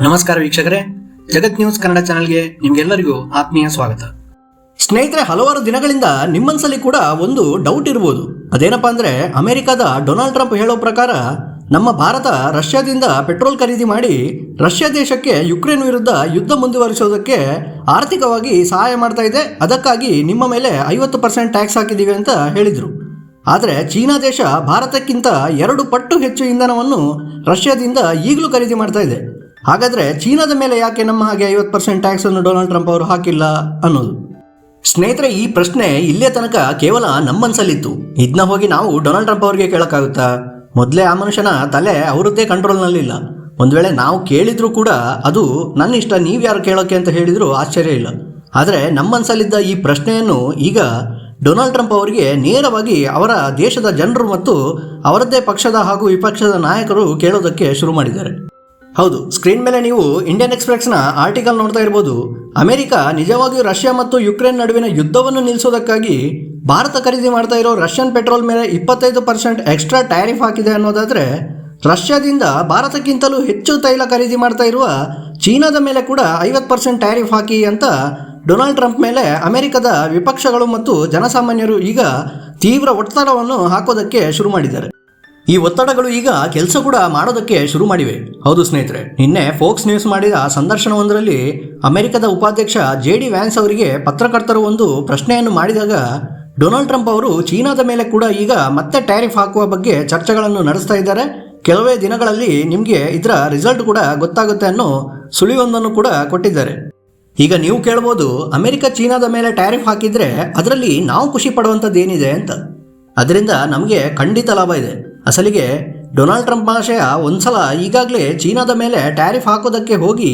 ನಮಸ್ಕಾರ ವೀಕ್ಷಕರೇ. ಜಗತ್ ನ್ಯೂಸ್ ಕನ್ನಡ ಚಾನೆಲ್ಗೆ ನಿಮ್ಗೆಲ್ಲರಿಗೂ ಆತ್ಮೀಯ ಸ್ವಾಗತ. ಸ್ನೇಹಿತರೆ, ಹಲವಾರು ದಿನಗಳಿಂದ ನಿಮ್ಮನ್ಸಲ್ಲಿ ಕೂಡ ಒಂದು ಡೌಟ್ ಇರ್ಬೋದು. ಅದೇನಪ್ಪ ಅಂದ್ರೆ, ಅಮೆರಿಕದ ಡೊನಾಲ್ಡ್ ಟ್ರಂಪ್ ಹೇಳೋ ಪ್ರಕಾರ ನಮ್ಮ ಭಾರತ ರಷ್ಯಾದಿಂದ ಪೆಟ್ರೋಲ್ ಖರೀದಿ ಮಾಡಿ ರಷ್ಯಾ ದೇಶಕ್ಕೆ ಯುಕ್ರೇನ್ ವಿರುದ್ಧ ಯುದ್ಧ ಮುಂದುವರಿಸೋದಕ್ಕೆ ಆರ್ಥಿಕವಾಗಿ ಸಹಾಯ ಮಾಡ್ತಾ ಇದೆ. ಅದಕ್ಕಾಗಿ ನಿಮ್ಮ ಮೇಲೆ ಐವತ್ತು ಪರ್ಸೆಂಟ್ ಟ್ಯಾಕ್ಸ್ ಹಾಕಿದ್ದೀವಿ ಅಂತ ಹೇಳಿದರು. ಆದರೆ ಚೀನಾ ದೇಶ ಭಾರತಕ್ಕಿಂತ ಎರಡು ಪಟ್ಟು ಹೆಚ್ಚು ಇಂಧನವನ್ನು ರಷ್ಯಾದಿಂದ ಈಗಲೂ ಖರೀದಿ ಮಾಡ್ತಾ ಇದೆ. ಹಾಗಾದರೆ ಚೀನಾದ ಮೇಲೆ ಯಾಕೆ ನಮ್ಮ ಹಾಗೆ ಐವತ್ತು ಪರ್ಸೆಂಟ್ ಟ್ಯಾಕ್ಸನ್ನು ಡೊನಾಲ್ಡ್ ಟ್ರಂಪ್ ಅವರು ಹಾಕಿಲ್ಲ ಅನ್ನೋದು? ಸ್ನೇಹಿತರೆ, ಈ ಪ್ರಶ್ನೆ ಇಲ್ಲೇ ತನಕ ಕೇವಲ ನಮ್ಮನ್ಸಲ್ಲಿತ್ತು. ಇದನ್ನ ಹೋಗಿ ನಾವು ಡೊನಾಲ್ಡ್ ಟ್ರಂಪ್ ಅವರಿಗೆ ಕೇಳೋಕ್ಕಾಗುತ್ತಾ? ಮೊದಲೇ ಆ ಮನುಷ್ಯನ ತಲೆ ಅವರದ್ದೇ ಕಂಟ್ರೋಲ್ನಲ್ಲಿಲ್ಲ ಒಂದು ವೇಳೆ ನಾವು ಕೇಳಿದ್ರು ಕೂಡ ಅದು ನನ್ನ ಇಷ್ಟ ನೀವು ಯಾರು ಕೇಳೋಕೆ ಅಂತ ಹೇಳಿದ್ರು ಆಶ್ಚರ್ಯ ಇಲ್ಲ. ಆದರೆ ನಮ್ಮನ್ಸಲ್ಲಿದ್ದ ಈ ಪ್ರಶ್ನೆಯನ್ನು ಈಗ ಡೊನಾಲ್ಡ್ ಟ್ರಂಪ್ ಅವರಿಗೆ ನೇರವಾಗಿ ಅವರ ದೇಶದ ಜನರು ಮತ್ತು ಅವರದ್ದೇ ಪಕ್ಷದ ಹಾಗೂ ವಿಪಕ್ಷದ ನಾಯಕರು ಕೇಳೋದಕ್ಕೆ ಶುರು ಮಾಡಿದ್ದಾರೆ. ಹೌದು ಸ್ಕ್ರೀನ್ ಮೇಲೆ ನೀವು ಇಂಡಿಯನ್ ಎಕ್ಸ್ಪ್ರೆಸ್ನ ಆರ್ಟಿಕಲ್ ನೋಡ್ತಾ ಇರ್ಬೋದು. ಅಮೆರಿಕ ನಿಜವಾಗಿಯೂ ರಷ್ಯಾ ಮತ್ತು ಯುಕ್ರೇನ್ ನಡುವಿನ ಯುದ್ಧವನ್ನು ನಿಲ್ಲಿಸೋದಕ್ಕಾಗಿ ಭಾರತ ಖರೀದಿ ಮಾಡ್ತಾ ಇರೋ ರಷ್ಯನ್ ಪೆಟ್ರೋಲ್ ಮೇಲೆ ಇಪ್ಪತ್ತೈದು ಪರ್ಸೆಂಟ್ ಎಕ್ಸ್ಟ್ರಾ ಟ್ಯಾರಿಫ್ ಹಾಕಿದೆ ಅನ್ನೋದಾದರೆ, ರಷ್ಯಾದಿಂದ ಭಾರತಕ್ಕಿಂತಲೂ ಹೆಚ್ಚು ತೈಲ ಖರೀದಿ ಮಾಡ್ತಾ ಇರುವ ಚೀನಾದ ಮೇಲೆ ಕೂಡ ಐವತ್ತು ಪರ್ಸೆಂಟ್ ಟ್ಯಾರಿಫ್ ಹಾಕಿ ಅಂತ ಡೊನಾಲ್ಡ್ ಟ್ರಂಪ್ ಮೇಲೆ ಅಮೆರಿಕದ ವಿಪಕ್ಷಗಳು ಮತ್ತು ಜನಸಾಮಾನ್ಯರು ಈಗ ತೀವ್ರ ಒತ್ತಡವನ್ನು ಹಾಕೋದಕ್ಕೆ ಶುರು ಮಾಡಿದ್ದಾರೆ. ಈ ಒತ್ತಡಗಳು ಈಗ ಕೆಲಸ ಕೂಡ ಮಾಡೋದಕ್ಕೆ ಶುರು ಮಾಡಿವೆ. ಹೌದು ಸ್ನೇಹಿತರೆ, ನಿನ್ನೆ ಫೋಕ್ಸ್ ನ್ಯೂಸ್ ಮಾಡಿದ ಸಂದರ್ಶನವೊಂದರಲ್ಲಿ ಅಮೆರಿಕದ ಉಪಾಧ್ಯಕ್ಷ ಜೆ ಡಿ ವ್ಯಾನ್ಸ್ ಅವರಿಗೆ ಪತ್ರಕರ್ತರು ಒಂದು ಪ್ರಶ್ನೆಯನ್ನು ಮಾಡಿದಾಗ ಡೊನಾಲ್ಡ್ ಟ್ರಂಪ್ ಅವರು ಚೀನಾದ ಮೇಲೆ ಕೂಡ ಈಗ ಮತ್ತೆ ಟ್ಯಾರಿಫ್ ಹಾಕುವ ಬಗ್ಗೆ ಚರ್ಚೆಗಳನ್ನು ನಡೆಸ್ತಾ ಇದ್ದಾರೆ. ಕೆಲವೇ ದಿನಗಳಲ್ಲಿ ನಿಮಗೆ ಇದರ ರಿಸಲ್ಟ್ ಕೂಡ ಗೊತ್ತಾಗುತ್ತೆ ಅನ್ನೋ ಸುಳಿವೊಂದನ್ನು ಕೂಡ ಕೊಟ್ಟಿದ್ದಾರೆ. ಈಗ ನೀವು ಕೇಳ್ಬೋದು, ಅಮೆರಿಕ ಚೀನಾದ ಮೇಲೆ ಟ್ಯಾರಿಫ್ ಹಾಕಿದ್ರೆ ಅದರಲ್ಲಿ ನಾವು ಖುಷಿ ಪಡುವಂಥದ್ದು ಏನಿದೆ ಅಂತ. ಅದರಿಂದ ನಮಗೆ ಖಂಡಿತ ಲಾಭ ಇದೆ. ಅಸಲಿಗೆ ಡೊನಾಲ್ಡ್ ಟ್ರಂಪ್ ಮಹಾಶಯ ಒಂದ್ಸಲ ಈಗಾಗಲೇ ಚೀನಾದ ಮೇಲೆ ಟ್ಯಾರಿಫ್ ಹಾಕೋದಕ್ಕೆ ಹೋಗಿ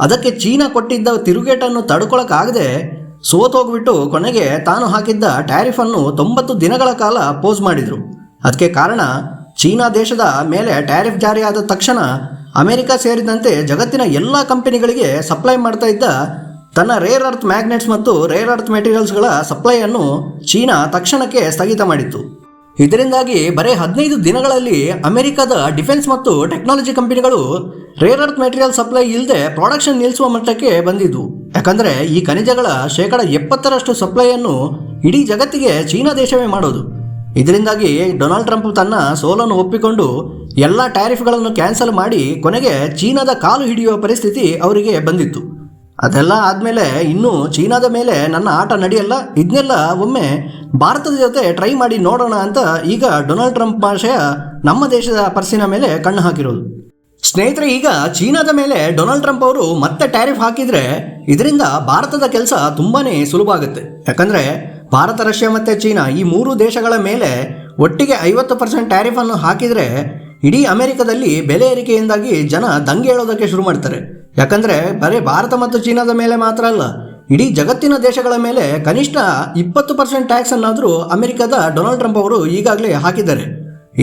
ಅದಕ್ಕೆ ಚೀನಾ ಕೊಟ್ಟಿದ್ದ ತಿರುಗೇಟನ್ನು ತಡ್ಕೊಳಕ್ಕಾಗದೆ ಸೋತೋಗ್ಬಿಟ್ಟು ಕೊನೆಗೆ ತಾನು ಹಾಕಿದ್ದ ಟ್ಯಾರಿಫನ್ನು ತೊಂಬತ್ತು ದಿನಗಳ ಕಾಲ ಪೋಸ್ ಮಾಡಿದರು. ಅದಕ್ಕೆ ಕಾರಣ ಚೀನಾ ದೇಶದ ಮೇಲೆ ಟ್ಯಾರಿಫ್ ಜಾರಿಯಾದ ತಕ್ಷಣ ಅಮೆರಿಕ ಸೇರಿದಂತೆ ಜಗತ್ತಿನ ಎಲ್ಲ ಕಂಪನಿಗಳಿಗೆ ಸಪ್ಲೈ ಮಾಡ್ತಾ ಇದ್ದ ತನ್ನ ರೇರ್ ಅರ್ತ್ ಮ್ಯಾಗ್ನೆಟ್ಸ್ ಮತ್ತು ರೇರ್ ಅರ್ತ್ ಮೆಟೀರಿಯಲ್ಸ್ಗಳ ಸಪ್ಲೈಯನ್ನು ಚೀನಾ ತಕ್ಷಣಕ್ಕೆ ಸ್ಥಗಿತ ಮಾಡಿತ್ತು. ಇದರಿಂದಾಗಿ ಬರೀ ಹದಿನೈದು ದಿನಗಳಲ್ಲಿ ಅಮೆರಿಕದ ಡಿಫೆನ್ಸ್ ಮತ್ತು ಟೆಕ್ನಾಲಜಿ ಕಂಪನಿಗಳು ರೇರ್ ಅರ್ತ್ ಮೆಟೀರಿಯಲ್ ಸಪ್ಲೈ ಇಲ್ಲದೆ ಪ್ರೊಡಕ್ಷನ್ ನಿಲ್ಲಿಸುವ ಮಟ್ಟಕ್ಕೆ ಬಂದಿದ್ದು. ಯಾಕಂದರೆ ಈ ಖನಿಜಗಳ ಶೇಕಡ ಎಪ್ಪತ್ತರಷ್ಟು ಸಪ್ಲೈಯನ್ನು ಇಡೀ ಜಗತ್ತಿಗೆ ಚೀನಾ ದೇಶವೇ ಮಾಡೋದು. ಇದರಿಂದಾಗಿ ಡೊನಾಲ್ಡ್ ಟ್ರಂಪ್ ತನ್ನ ಸೋಲನ್ನು ಒಪ್ಪಿಕೊಂಡು ಎಲ್ಲ ಟ್ಯಾರಿಫ್ಗಳನ್ನು ಕ್ಯಾನ್ಸಲ್ ಮಾಡಿ ಕೊನೆಗೆ ಚೀನಾದ ಕಾಲು ಹಿಡಿಯುವ ಪರಿಸ್ಥಿತಿ ಅವರಿಗೆ ಬಂದಿತ್ತು. ಅದೆಲ್ಲ ಆದಮೇಲೆ ಇನ್ನು ಚೀನಾದ ಮೇಲೆ ನನ್ನ ಆಟ ನಡೆಯಲ್ಲ ಇದನ್ನೆಲ್ಲ ಒಮ್ಮೆ ಭಾರತದ ಜೊತೆ ಟ್ರೈ ಮಾಡಿ ನೋಡೋಣ ಅಂತ ಈಗ ಡೊನಾಲ್ಡ್ ಟ್ರಂಪ್ ಭಾಷೆಯ ನಮ್ಮ ದೇಶದ ಪರ್ಸಿನ ಮೇಲೆ ಕಣ್ಣು ಹಾಕಿರೋದು. ಸ್ನೇಹಿತರೆ, ಈಗ ಚೀನಾದ ಮೇಲೆ ಡೊನಾಲ್ಡ್ ಟ್ರಂಪ್ ಅವರು ಮತ್ತೆ ಟ್ಯಾರಿಫ್ ಹಾಕಿದ್ರೆ ಇದರಿಂದ ಭಾರತದ ಕೆಲಸ ತುಂಬಾನೇ ಸುಲಭ ಆಗುತ್ತೆ. ಯಾಕಂದ್ರೆ ಭಾರತ, ರಷ್ಯಾ ಮತ್ತು ಚೀನಾ ಈ ಮೂರು ದೇಶಗಳ ಮೇಲೆ ಒಟ್ಟಿಗೆ ಐವತ್ತು ಪರ್ಸೆಂಟ್ ಟ್ಯಾರಿಫ್ ಅನ್ನು ಹಾಕಿದ್ರೆ ಇಡೀ ಅಮೆರಿಕದಲ್ಲಿ ಬೆಲೆ ಏರಿಕೆಯಿಂದಾಗಿ ಜನ ದಂಗೆ ಹೇಳೋದಕ್ಕೆ ಶುರು ಮಾಡ್ತಾರೆ. ಯಾಕಂದ್ರೆ ಬರೀ ಭಾರತ ಮತ್ತು ಚೀನಾದ ಮೇಲೆ ಮಾತ್ರ ಅಲ್ಲ, ಇಡೀ ಜಗತ್ತಿನ ದೇಶಗಳ ಮೇಲೆ ಕನಿಷ್ಠ ಇಪ್ಪತ್ತು ಪರ್ಸೆಂಟ್ ಟ್ಯಾಕ್ಸ್ ಅನ್ನಾದರೂ ಅಮೆರಿಕದ ಡೊನಾಲ್ಡ್ ಟ್ರಂಪ್ ಅವರು ಈಗಾಗಲೇ ಹಾಕಿದ್ದಾರೆ.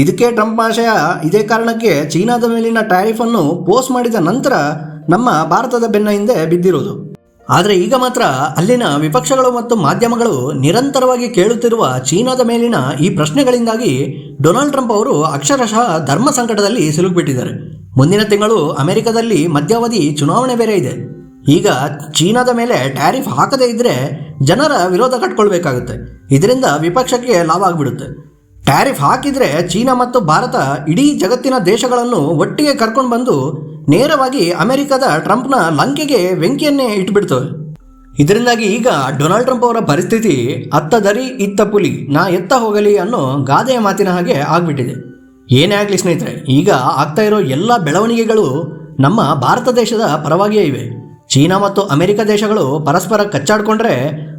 ಇದಕ್ಕೆ ಟ್ರಂಪ್ ಆಶಯ ಇದೇ ಕಾರಣಕ್ಕೆ ಚೀನಾದ ಮೇಲಿನ ಟ್ಯಾರಿಫ್ ಅನ್ನು ಪೋಸ್ಟ್ ಮಾಡಿದ ನಂತರ ನಮ್ಮ ಭಾರತದ ಬೆನ್ನ ಹಿಂದೆ ಬಿದ್ದಿರೋದು. ಆದರೆ ಈಗ ಮಾತ್ರ ಅಲ್ಲಿನ ವಿಪಕ್ಷಗಳು ಮತ್ತು ಮಾಧ್ಯಮಗಳು ನಿರಂತರವಾಗಿ ಕೇಳುತ್ತಿರುವ ಚೀನಾದ ಮೇಲಿನ ಈ ಪ್ರಶ್ನೆಗಳಿಂದಾಗಿ ಡೊನಾಲ್ಡ್ ಟ್ರಂಪ್ ಅವರು ಅಕ್ಷರಶಃ ಧರ್ಮ ಸಂಕಟದಲ್ಲಿ ಸಿಲುಕಿಬಿಟ್ಟಿದ್ದಾರೆ. ಮುಂದಿನ ತಿಂಗಳು ಅಮೆರಿಕದಲ್ಲಿ ಮಧ್ಯಾವಧಿ ಚುನಾವಣೆ ಬೇರೆ ಇದೆ. ಈಗ ಚೀನಾದ ಮೇಲೆ ಟ್ಯಾರಿಫ್ ಹಾಕದೇ ಇದ್ರೆ ಜನರ ವಿರೋಧ ಕಟ್ಕೊಳ್ಬೇಕಾಗುತ್ತೆ. ಇದರಿಂದ ವಿಪಕ್ಷಕ್ಕೆ ಲಾಭ ಆಗಿಬಿಡುತ್ತೆ. ಟ್ಯಾರಿಫ್ ಹಾಕಿದ್ರೆ ಚೀನಾ ಮತ್ತು ಭಾರತ ಇಡೀ ಜಗತ್ತಿನ ದೇಶಗಳನ್ನು ಒಟ್ಟಿಗೆ ಕರ್ಕೊಂಡು ಬಂದು ನೇರವಾಗಿ ಅಮೆರಿಕದ ಟ್ರಂಪ್ನ ಲಂಕೆಗೆ ಬೆಂಕಿಯನ್ನೇ ಇಟ್ಬಿಡ್ತವೆ. ಇದರಿಂದಾಗಿ ಈಗ ಡೊನಾಲ್ಡ್ ಟ್ರಂಪ್ ಅವರ ಪರಿಸ್ಥಿತಿ ಅತ್ತ ದರಿ ಇತ್ತ ಪುಲಿ, ನಾ ಎತ್ತ ಹೋಗಲಿ ಅನ್ನೋ ಗಾದೆಯ ಮಾತಿನ ಹಾಗೆ ಆಗ್ಬಿಟ್ಟಿದೆ. ಏನೇ ಆಗಲಿ ಸ್ನೇಹಿತರೆ, ಈಗ ಆಗ್ತಾ ಇರೋ ಎಲ್ಲ ಬೆಳವಣಿಗೆಗಳು ನಮ್ಮ ಭಾರತ ದೇಶದ ಪರವಾಗಿಯೇ ಇವೆ. ಚೀನಾ ಮತ್ತು ಅಮೆರಿಕ ದೇಶಗಳು ಪರಸ್ಪರ ಕಚ್ಚಾಡ್ಕೊಂಡ್ರೆ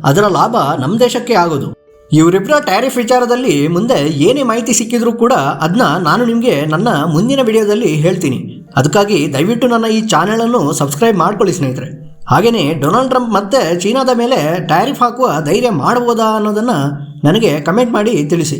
ಅದರ ಲಾಭ ನಮ್ಮ ದೇಶಕ್ಕೆ ಆಗೋದು. ಇವರಿಬ್ಬರ ಟ್ಯಾರಿಫ್ ವಿಚಾರದಲ್ಲಿ ಮುಂದೆ ಏನೇ ಮಾಹಿತಿ ಸಿಕ್ಕಿದ್ರೂ ಕೂಡ ಅದನ್ನ ನಾನು ನಿಮಗೆ ನನ್ನ ಮುಂದಿನ ವಿಡಿಯೋದಲ್ಲಿ ಹೇಳ್ತೀನಿ. ಅದಕ್ಕಾಗಿ ದಯವಿಟ್ಟು ನನ್ನ ಈ ಚಾನೆಲನ್ನು ಸಬ್ಸ್ಕ್ರೈಬ್ ಮಾಡ್ಕೊಳ್ಳಿ ಸ್ನೇಹಿತರೆ. ಹಾಗೆಯೇ ಡೊನಾಲ್ಡ್ ಟ್ರಂಪ್ ಮತ್ತೆ ಚೀನಾದ ಮೇಲೆ ಟ್ಯಾರಿಫ್ ಹಾಕುವ ಧೈರ್ಯ ಮಾಡಬಹುದಾ ಅನ್ನೋದನ್ನು ನನಗೆ ಕಮೆಂಟ್ ಮಾಡಿ ತಿಳಿಸಿ.